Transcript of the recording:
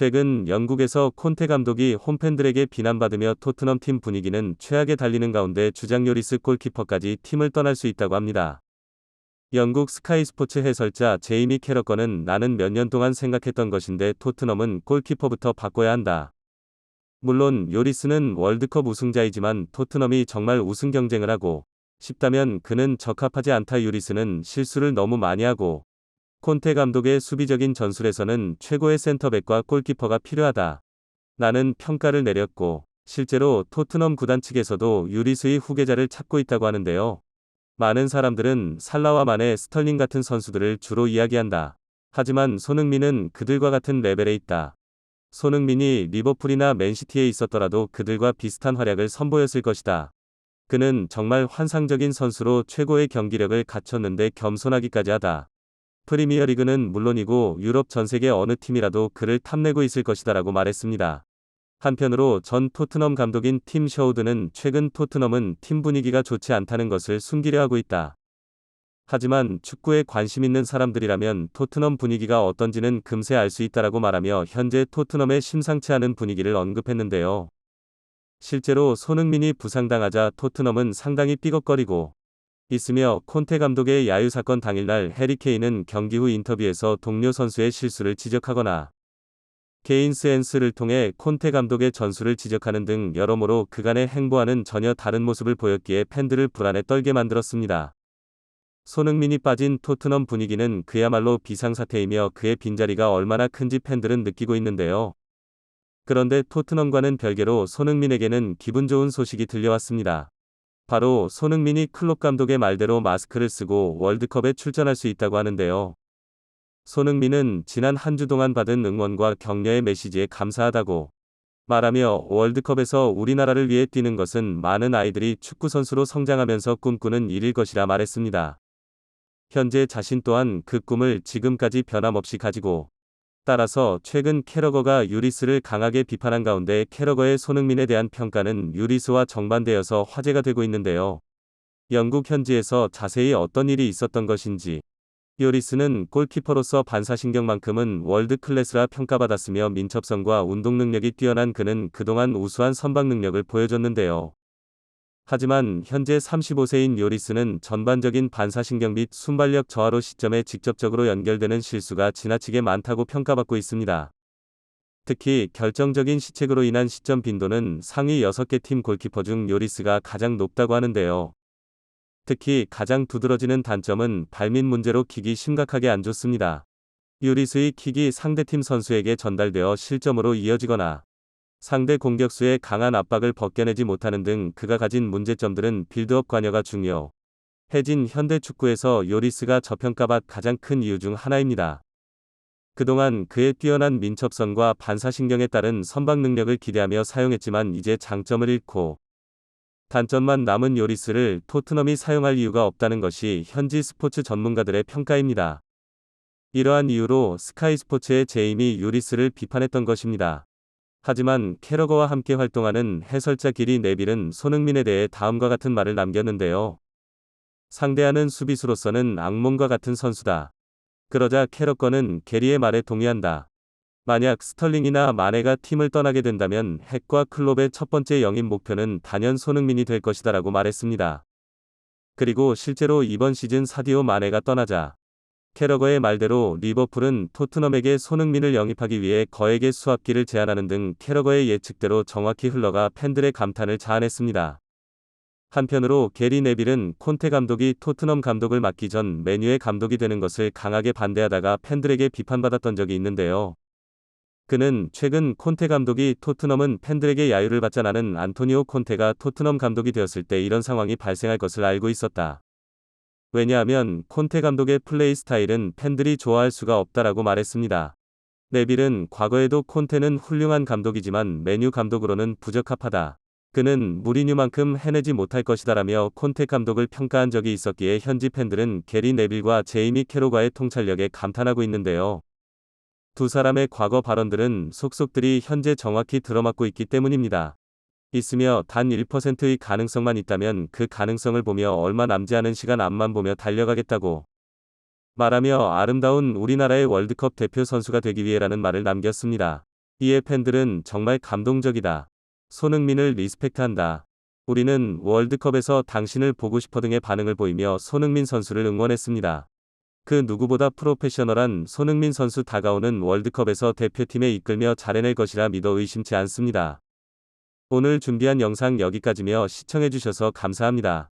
최근 영국에서 콘테 감독이 홈팬들에게 비난받으며 토트넘 팀 분위기는 최악에 달리는 가운데 주장 요리스 골키퍼까지 팀을 떠날 수 있다고 합니다. 영국 스카이 스포츠 해설자 제이미 캐러건은 나는 몇 년 동안 생각했던 것인데 토트넘은 골키퍼부터 바꿔야 한다. 물론 요리스는 월드컵 우승자이지만 토트넘이 정말 우승 경쟁을 하고 싶다면 그는 적합하지 않다 요리스는 실수를 너무 많이 하고 콘테 감독의 수비적인 전술에서는 최고의 센터백과 골키퍼가 필요하다. 나는 평가를 내렸고 실제로 토트넘 구단 측에서도 유리스의 후계자를 찾고 있다고 하는데요. 많은 사람들은 살라와 만의 스털링 같은 선수들을 주로 이야기한다. 하지만 손흥민은 그들과 같은 레벨에 있다. 손흥민이 리버풀이나 맨시티에 있었더라도 그들과 비슷한 활약을 선보였을 것이다. 그는 정말 환상적인 선수로 최고의 경기력을 갖췄는데 겸손하기까지 하다. 프리미어리그는 물론이고 유럽 전 세계 어느 팀이라도 그를 탐내고 있을 것이다라고 말했습니다. 한편으로 전 토트넘 감독인 팀 셔우드는 최근 토트넘은 팀 분위기가 좋지 않다는 것을 숨기려 하고 있다. 하지만 축구에 관심 있는 사람들이라면 토트넘 분위기가 어떤지는 금세 알 수 있다라고 말하며 현재 토트넘의 심상치 않은 분위기를 언급했는데요. 실제로 손흥민이 부상당하자 토트넘은 상당히 삐걱거리고 있으며 콘테 감독의 야유 사건 당일날 해리 케인은 경기 후 인터뷰에서 동료 선수의 실수를 지적하거나 케인스 앤스를 통해 콘테 감독의 전술을 지적하는 등 여러모로 그간의 행보와는 전혀 다른 모습을 보였기에 팬들을 불안에 떨게 만들었습니다. 손흥민이 빠진 토트넘 분위기는 그야말로 비상사태이며 그의 빈자리가 얼마나 큰지 팬들은 느끼고 있는데요. 그런데 토트넘과는 별개로 손흥민에게는 기분 좋은 소식이 들려왔습니다. 바로 손흥민이 클롭 감독의 말대로 마스크를 쓰고 월드컵에 출전할 수 있다고 하는데요. 손흥민은 지난 한 주 동안 받은 응원과 격려의 메시지에 감사하다고 말하며 월드컵에서 우리나라를 위해 뛰는 것은 많은 아이들이 축구선수로 성장하면서 꿈꾸는 일일 것이라 말했습니다. 현재 자신 또한 그 꿈을 지금까지 변함없이 가지고 따라서 최근 캐러거가 유리스를 강하게 비판한 가운데 캐러거의 손흥민에 대한 평가는 유리스와 정반대여서 화제가 되고 있는데요. 영국 현지에서 자세히 어떤 일이 있었던 것인지 요리스는 골키퍼로서 반사신경만큼은 월드 클래스라 평가받았으며 민첩성과 운동 능력이 뛰어난 그는 그동안 우수한 선방 능력을 보여줬는데요. 하지만 현재 35세인 요리스는 전반적인 반사신경 및 순발력 저하로 시점에 직접적으로 연결되는 실수가 지나치게 많다고 평가받고 있습니다. 특히 결정적인 시책으로 인한 시점 빈도는 상위 6개 팀 골키퍼 중 요리스가 가장 높다고 하는데요. 특히 가장 두드러지는 단점은 발밑 문제로 킥이 심각하게 안 좋습니다. 요리스의 킥이 상대팀 선수에게 전달되어 실점으로 이어지거나 상대 공격수의 강한 압박을 벗겨내지 못하는 등 그가 가진 문제점들은 빌드업 관여가 중요. 해진 현대 축구에서 요리스가 저평가받 가장 큰 이유 중 하나입니다. 그동안 그의 뛰어난 민첩성과 반사신경에 따른 선방 능력을 기대하며 사용했지만 이제 장점을 잃고 단점만 남은 요리스를 토트넘이 사용할 이유가 없다는 것이 현지 스포츠 전문가들의 평가입니다. 이러한 이유로 스카이 스포츠의 제임이 요리스를 비판했던 것입니다. 하지만 캐러거와 함께 활동하는 해설자 기리 네빌은 손흥민에 대해 다음과 같은 말을 남겼는데요. 상대하는 수비수로서는 악몽과 같은 선수다. 그러자 캐러거는 게리의 말에 동의한다. 만약 스털링이나 마네가 팀을 떠나게 된다면 핵과 클롭의 첫 번째 영입 목표는 단연 손흥민이 될 것이다라고 말했습니다. 그리고 실제로 이번 시즌 사디오 마네가 떠나자 캐러거의 말대로 리버풀은 토트넘에게 손흥민을 영입하기 위해 거액의 수합기를 제안하는 등 캐러거의 예측대로 정확히 흘러가 팬들의 감탄을 자아냈습니다. 한편으로 게리 네빌은 콘테 감독이 토트넘 감독을 맡기 전 메뉴의 감독이 되는 것을 강하게 반대하다가 팬들에게 비판받았던 적이 있는데요. 그는 최근 콘테 감독이 토트넘은 팬들에게 야유를 받자 나는 안토니오 콘테가 토트넘 감독이 되었을 때 이런 상황이 발생할 것을 알고 있었다. 왜냐하면 콘테 감독의 플레이 스타일은 팬들이 좋아할 수가 없다라고 말했습니다. 네빌은 과거에도 콘테는 훌륭한 감독이지만 메뉴 감독으로는 부적합하다. 그는 무리뉴만큼 해내지 못할 것이다라며 콘테 감독을 평가한 적이 있었기에 현지 팬들은 게리 네빌과 제이미 캐로가의 통찰력에 감탄하고 있는데요. 두 사람의 과거 발언들은 속속들이 현재 정확히 들어맞고 있기 때문입니다. 있으며 단 1%의 가능성만 있다면 그 가능성을 보며 얼마 남지 않은 시간 앞만 보며 달려가겠다고 말하며 아름다운 우리나라의 월드컵 대표 선수가 되기 위해라는 말을 남겼습니다. 이에 팬들은 정말 감동적이다. 손흥민을 리스펙트한다. 우리는 월드컵에서 당신을 보고 싶어 등의 반응을 보이며 손흥민 선수를 응원했습니다. 그 누구보다 프로페셔널한 손흥민 선수 다가오는 월드컵에서 대표팀에 이끌며 잘해낼 것이라 믿어 의심치 않습니다. 오늘 준비한 영상 여기까지며 시청해주셔서 감사합니다.